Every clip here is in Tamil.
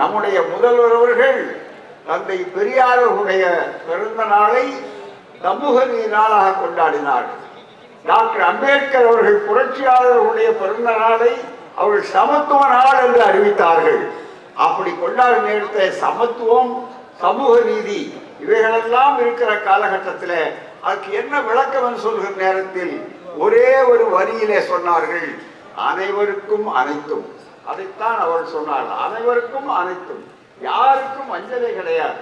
நம்முடைய முதல்வர் அவர்கள் தந்தை பெரியாரருடைய பிறந்த நாளை சமூக நீதி நாளாக கொண்டாடினார்கள் டாக்டர் அம்பேத்கர் அவர்கள் புரட்சியாளர்களுடைய பிறந்த நாளை அவர்கள் சமத்துவ நாள் என்று அறிவித்தார்கள். அப்படி கொண்டாடும் நேரத்தை சமத்துவம் சமூக நீதி இவைகளெல்லாம் இருக்கிற காலகட்டத்தில் அதுக்கு என்ன விளக்கம் சொல்கிற நேரத்தில் ஒரே ஒரு வரியிலே சொன்னார்கள் அனைவருக்கும் அனைத்தும். அதைத்தான் அவர் சொன்னார். அனைவருக்கும் அனைத்தும். யாருக்கும் அஞ்சலை கிடையாது.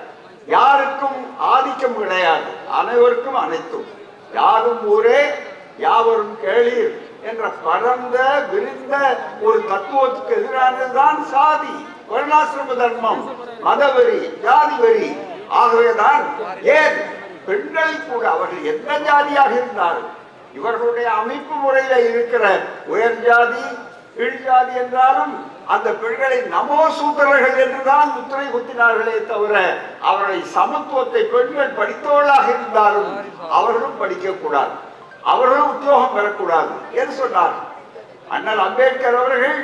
யாருக்கும் ஆதிக்கம் கிடையாது. அனைவருக்கும் அனைத்தும். யாரும் ஊரே யாவரும் கேளீர் என்ற பரந்த விரிந்த ஒரு தத்துவத்துக்கு எதிரானதுதான் சாதி. வருணாசிரம தர்மம் மதவெறி ஜாதி வெறி. ஆகவேதான் ஏன் பெண்களை கூட அவர்கள் எந்த ஜாதியாக இருந்தாலும் இவர்களுடைய அமைப்பு முறையில இருக்கிற உயர் ஜாதி கீழ் ஜாதி என்றாலும் அந்த பெண்களை நமோ சூத்திரர்கள் என்றுதான் முத்திரை குத்தினார்களே தவிர அவர்களை சமத்துவத்தை பெண்கள் படித்தவர்களாக இருந்தாலும் அவர்களும் படிக்கக்கூடாது. அவர்களும் உத்தியோகம் பெறக்கூடாது என்று சொன்னார். அண்ணல் அம்பேத்கர் அவர்கள்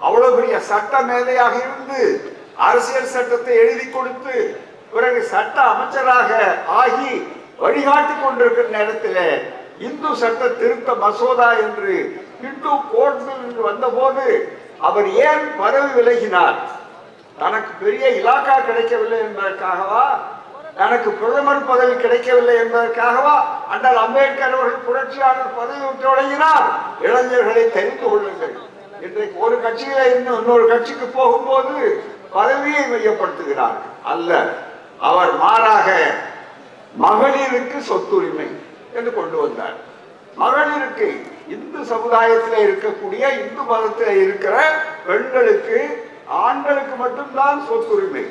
அவ்வளவு பெரிய சட்ட மேதையாக இருந்து அரசியல் சட்டத்தை எழுதி கொடுத்து பிறகு சட்ட அமைச்சராக ஆகி வழிகாட்டி கொண்டிருக்கிற நேரத்தில் இந்து சட்ட திருத்த மசோதா என்று ஹிந்து கோட் பில் வந்தபோது அவர் ஏன் பதவி விலகினார்? தனக்கு பெரிய இலாக்கா கிடைக்கவில்லை என்பதற்காகவா? தனக்கு பிரதமர் பதவி கிடைக்கவில்லை என்பதற்காகவா? அண்ணல் அம்பேத்கர் அவர்கள் புரட்சியாளர் பதவி விட்டு வழங்கினார் இளைஞர்களை தெரிந்து கொள்ளுங்கள். இன்றைக்கு ஒரு கட்சியில இருந்து இன்னொரு கட்சிக்கு போகும்போது பதவியை மையப்படுத்துகிறார். அல்ல அவர் மாறாக மகளிருக்கு சொத்துரிமை என்று கொண்டு வந்தார். மகளிருக்கு இந்து சமுதாயத்தில் இருக்கக்கூடிய இந்து மதத்தில் இருக்கிற பெண்களுக்கு ஆண்களுக்கு மட்டும்தான் சொத்துரிமை.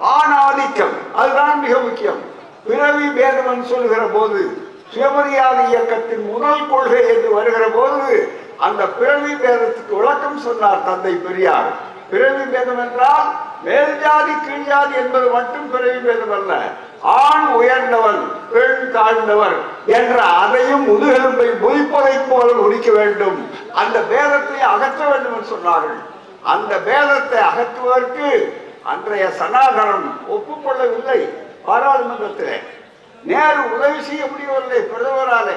ஆணாதிக்கம். அதுதான் மிக முக்கியம். பிறவி பேதவன் சொல்லுகிற போது சுயமரியாதை இயக்கத்தின் முதல் கொள்கை என்று வருகிற போது அந்த பிறவி பேதத்துக்கு விளக்கம் சொன்னார் தந்தை பெரியார். பிறவி பேதம் என்றால் மேல் ஜாதி கீழ் ஜாதி என்பது மட்டும் பிறவி பேதம் அல்ல. ஆண் உயர்ந்தவன் பெண் தாழ்ந்தவர். என்ற அதையும் முதுகெலும்பை முதிப்பதைப் போல முடிக்க வேண்டும். அந்த பேதத்தை அகற்ற வேண்டும் என்று சொன்னார்கள். அந்த பேதத்தை அகற்றுவதற்கு அன்றைய சனாதனம் ஒப்புக்கொள்ளவில்லை. பாராளுமன்றத்தில். நேரு உதவி செய்ய முடியவில்லை பிரதமராலே.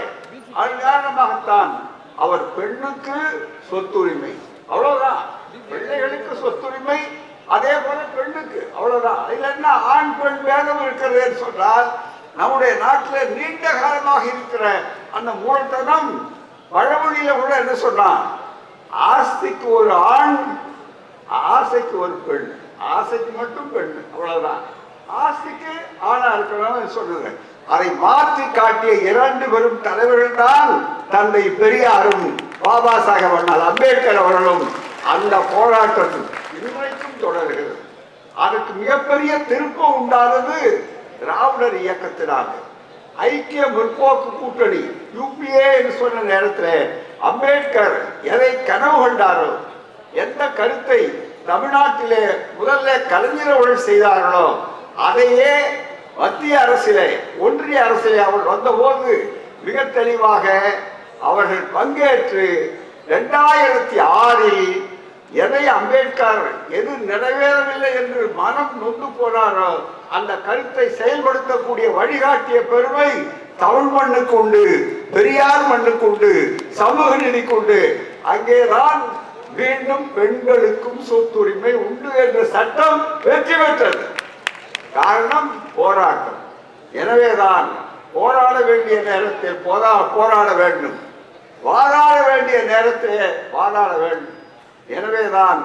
அது காரணமாகத்தான் அவர் பெண்ணுக்கு சொத்துரிமை. அவ்வளவுதான். பிள்ளைகளுக்கு சொத்துரிமை அதே போல பெண்ணுக்கு. அவ்வளவுதான். இதுல என்ன ஆண் பெண் பேதம் இருக்கிறது என்று சொன்னால் நம்முடைய நாட்டில் நீண்ட காலமாக இருக்கிற அந்த மூலத்தனம் பழமொழியில கூட என்ன சொன்னான்? ஆஸ்திக்கு ஒரு ஆண் ஆசைக்கு ஒரு பெண். ஆசைக்கு மட்டும் பெண் அவ்வளவுதான். ஆசைக்கு ஆணா இருக்கணும்னு சொன்னது. அதை மாற்றி காட்டிய இரண்டு பெரும் தலைவர்கள் தான் தந்தை பெரியாரும் பாபா சாஹேப் அண்ணல் அம்பேத்கர் அவர்களும் அந்த போராட்டம் இன்றைக்கும் தொடர்கிறது. அதுக்கு மிகப்பெரிய திருப்பம் உண்டானது திராவிடர் இயக்கத்தினால. ஐக்கிய முற்போக்கு கூட்டணி யூபிஏ என்று சொன்ன நேரத்தில் அம்பேத்கர் எதை கனவு கொண்டாரோ எந்த கருத்தை தமிழ்நாட்டிலே முதல்ல கலைஞர் அவர்கள் செய்தார்களோ அதையே மத்திய அரசிலே ஒன்றிய அரசிலே அவர்கள் வந்தபோது மிக தெளிவாக அவர்கள் பங்கேற்று ரெண்டாயிரத்தி ஆறில் எதை அம்பேத்கர் எது நிறைவேறவில்லை என்று மனம் நொந்து போனாரோ அந்த கருத்தை செயல்படுத்தக்கூடிய வழிகாட்டிய பெருமை தமிழ் மண்ணுக்கு உண்டு பெரியார் மண்ணுக்கு உண்டு சமூக நிதிக்கு உண்டு. அங்கேதான் மீண்டும் பெண்களுக்கும் சொத்துரிமை உண்டு என்ற சட்டம் வெற்றி பெற்றது. காரணம் போராட்டம். எனவேதான் போராட வேண்டிய நேரத்தில் போரா போராட வேண்டும். வாதாட வேண்டிய நேரத்தில் வாதாட வேண்டும். எனவேதான்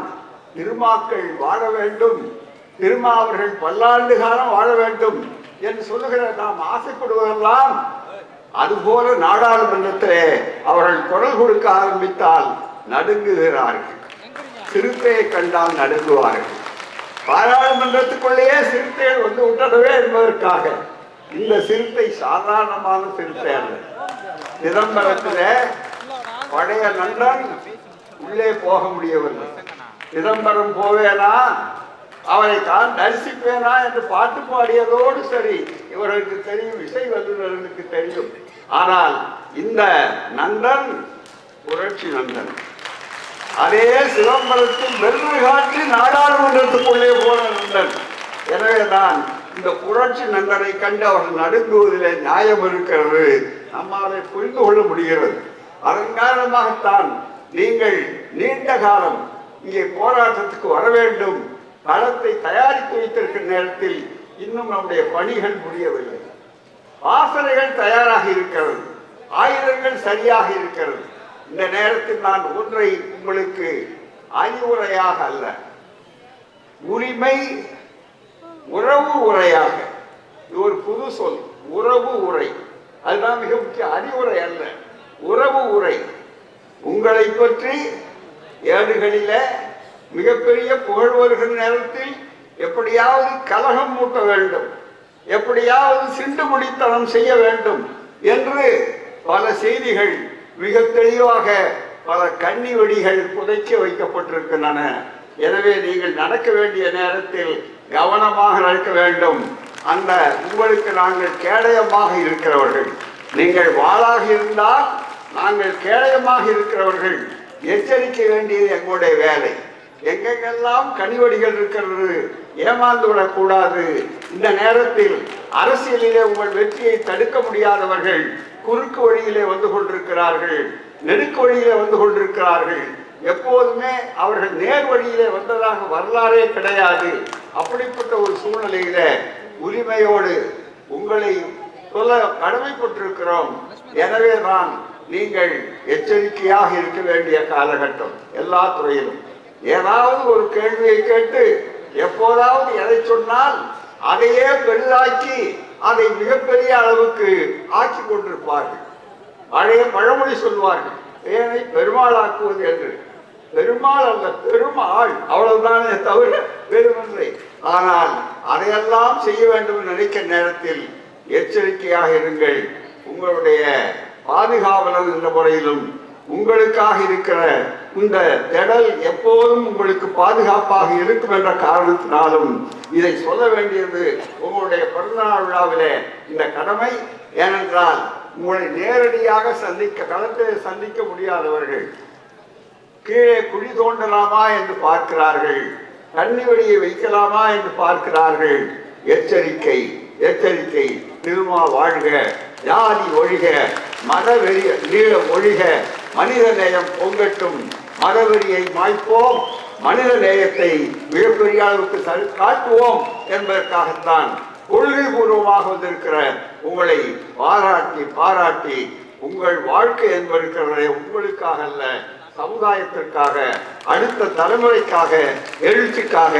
திருமாக்கள் வாழ வேண்டும். திருமா அவர்கள் பல்லாண்டு காலம் வாழ வேண்டும் என்று சொல்லுகிற நாம் ஆசைப்படுவதெல்லாம் அதுபோல நாடாளுமன்றத்திலே அவர்கள் குரல் கொடுக்க ஆரம்பித்தால் நடுங்குகிறார்கள். சிறுத்தையை கண்டால் நடுங்குவார்கள். பாராளுமன்றத்துக்குள்ளேயே சிறுத்தைகள் வந்து விட்டடவே என்பதற்காக. இந்த சிறுத்தை சாதாரணமான சிறுத்தை அல்ல. சிதம்பரத்தில் பழைய நண்பன் உள்ளே போக முடியவில்லை. சிதம்பரம் போவேனா? அவரை தான் தரிசிப்பேனா என்று பாட்டு பாடியதோடு சரி. இவர்களுக்கு தெரியும் இசை வல்லுநர்களுக்கு தெரியும். ஆனால் இந்த நந்தன் புரட்சி நந்தன் அதே சிதம்பரத்தில் வெள்ளை காட்டி நாடாளுமன்றத்துக்குள்ளே போன நந்தன் எனவே தான் இந்த புரட்சி நந்தனை கண்டு அவர்கள் நடுங்குவதிலே நியாயம் இருக்கிறது. நம்மாலை புரிந்து கொள்ள முடிகிறது. அதன் காரணமாகத்தான் நீங்கள் நீண்ட காலம் இங்கே போராட்டத்துக்கு வர வேண்டும். பழத்தை தயாரித்து வைத்திருக்கிற நேரத்தில் இன்னும் நம்முடைய பணிகள் முடியவில்லை. வாசனைகள் தயாராக இருக்கிறது. ஆயுதங்கள் சரியாக இருக்கிறது. இந்த நேரத்தில் நான் ஒன்றை உங்களுக்கு அறிவுரையாக அல்ல. உரிமை உறவு உரையாக. இது ஒரு புது சொல். உறவு உரை. அதுதான் மிக முக்கிய அறிவுரை அல்ல. உறவு உரை. உங்களை பற்றி ஏடுகளில் மிகப்பெரிய புகழ் வருகிற நேரத்தில் எப்படியாவது கலகம் மூட்ட வேண்டும். எப்படியாவது சிண்டு முடித்தனம் செய்ய வேண்டும் என்று பல செய்திகள் மிக தெளிவாக பல கண்ணி வெடிகள் புதைக்க வைக்கப்பட்டிருக்கின்றன. எனவே நீங்கள் நடக்க வேண்டிய நேரத்தில் கவனமாக நடக்க வேண்டும். அந்த உங்களுக்கு நாங்கள் கேடயமாக இருக்கிறவர்கள். நீங்கள் வாளாக இருந்தால் நாங்கள் கேடயமாக இருக்கிறவர்கள். எச்சரிக்க வேண்டியது எங்களுடைய வேலை. எங்கெங்கெல்லாம் கனிவடிகள் இருக்கிறது ஏமாந்து விடக்கூடாது. இந்த நேரத்தில் அரசியலிலே உங்கள் வெற்றியை தடுக்க முடியாதவர்கள் குறுக்கு வழியிலே வந்து கொண்டிருக்கிறார்கள் நெடுக்கு வழியிலே வந்து கொண்டிருக்கிறார்கள். எப்போதுமே அவர்கள் நேர் வழியிலே வந்ததாக வரலாறே கிடையாது. அப்படிப்பட்ட ஒரு சூழ்நிலையில உரிமையோடு உங்களை சொல்ல கடமைப்பட்டிருக்கிறோம். எனவே தான் நீங்கள் எச்சரிக்கையாக இருக்க வேண்டிய காலகட்டம் எல்லா துறையிலும். ஏதாவது ஒரு கேள்வியை கேட்டு எப்போதாவது எதை சொன்னால் அதையே பெரிதாக்கி அதை மிகப்பெரிய அளவுக்கு ஆக்கி கொண்டிருப்பார்கள். பழைய பழமொழி சொல்வார்கள் ஏனை பெருமாளாக்குவது என்று. பெருமாள் அல்ல பெருமாள். அவ்வளவுதானே தவிர வேறுமில்லை ஆனால் அதையெல்லாம் செய்ய வேண்டும் நினைக்க நேரத்தில் எச்சரிக்கையாக இருங்கள். உங்களுடைய பாதுகாவலர் என்ற முறையிலும் உங்களுக்காக இருக்கிற இந்த திடல் எப்போதும் உங்களுக்கு பாதுகாப்பாக இருக்கும் என்ற காரணத்தினாலும் இதை சொல்ல வேண்டியது உங்களுடைய பிறந்தநாள் விழாவிலே இந்த கடமை. ஏனென்றால் உங்களை நேரடியாக சந்திக்க களத்தை சந்திக்க முடியாதவர்கள் கீழே குழி தோண்டலாமா என்று பார்க்கிறார்கள் தண்ணி வழியை வைக்கலாமா என்று பார்க்கிறார்கள். எச்சரிக்கை எச்சரிக்கை. திருமா வாழ்க ஜாதி ஒழிக மத வெறிய நீள ஒழிக மனித நேயம் பொங்கட்டும். அறவெறியை மாய்ப்போம். மனித நேயத்தை மிகப்பெரிய அளவுக்கு காட்டுவோம் என்பதற்காகத்தான் கொள்கை பூர்வமாக வந்திருக்கிற உங்களை பாராட்டி பாராட்டி உங்கள் வாழ்க்கை என்பதற்கிறவரை உங்களுக்காக அல்ல சமுதாயத்திற்காக அடுத்த தலைமுறைக்காக எழுச்சிக்காக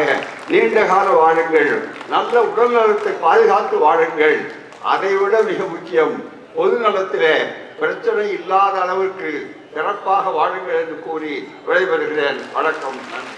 நீண்ட கால வாழுங்கள். நல்ல உடல் நலத்தை பாதுகாத்து வாழுங்கள். அதைவிட மிக முக்கியம் பொது நலத்திலே பிரச்சனை இல்லாத அளவுக்கு சிறப்பாக வாழுங்கள் என்று கூறி விடைபெறுகிறேன். வணக்கம். நன்றி.